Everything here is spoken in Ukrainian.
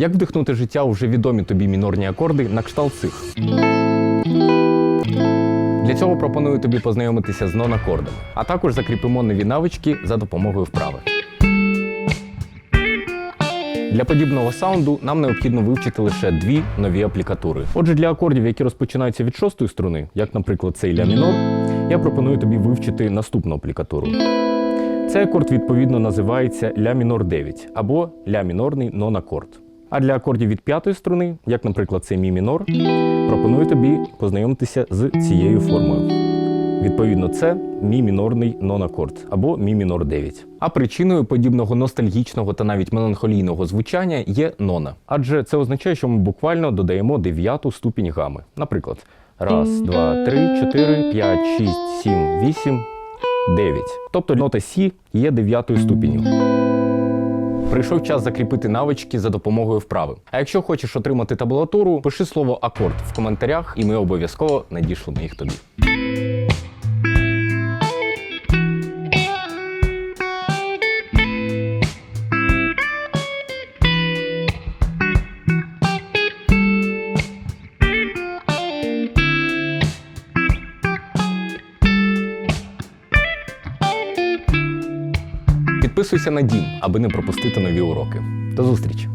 Як вдихнути життя у вже відомі тобі мінорні акорди на кшталт цих? Для цього пропоную тобі познайомитися з нон-акордами, а також закріпимо нові навички за допомогою вправи. Для подібного саунду нам необхідно вивчити лише дві нові аплікатури. Отже, для акордів, які розпочинаються від шостої струни, як, наприклад, цей ля мінор, я пропоную тобі вивчити наступну аплікатуру. Цей акорд відповідно називається ля мінор 9 або ля мінорний нон-акорд. А для акордів від п'ятої струни, як, наприклад, цей мі мінор, пропоную тобі познайомитися з цією формою. Відповідно, це мі мінорний нон-акорд або мі мінор 9. А причиною подібного ностальгічного та навіть меланхолійного звучання є нона. Адже це означає, що ми буквально додаємо дев'яту ступінь гами. Наприклад, раз, два, три, чотири, п'ять, шість, сім, вісім, дев'ять. Тобто нота Сі є дев'ятою ступінню. Прийшов час закріпити навички за допомогою вправи. А якщо хочеш отримати табулатуру, пиши слово акорд в коментарях, і ми обов'язково надішлемо їх тобі. Підписуйся на дім, аби не пропустити нові уроки. До зустрічі!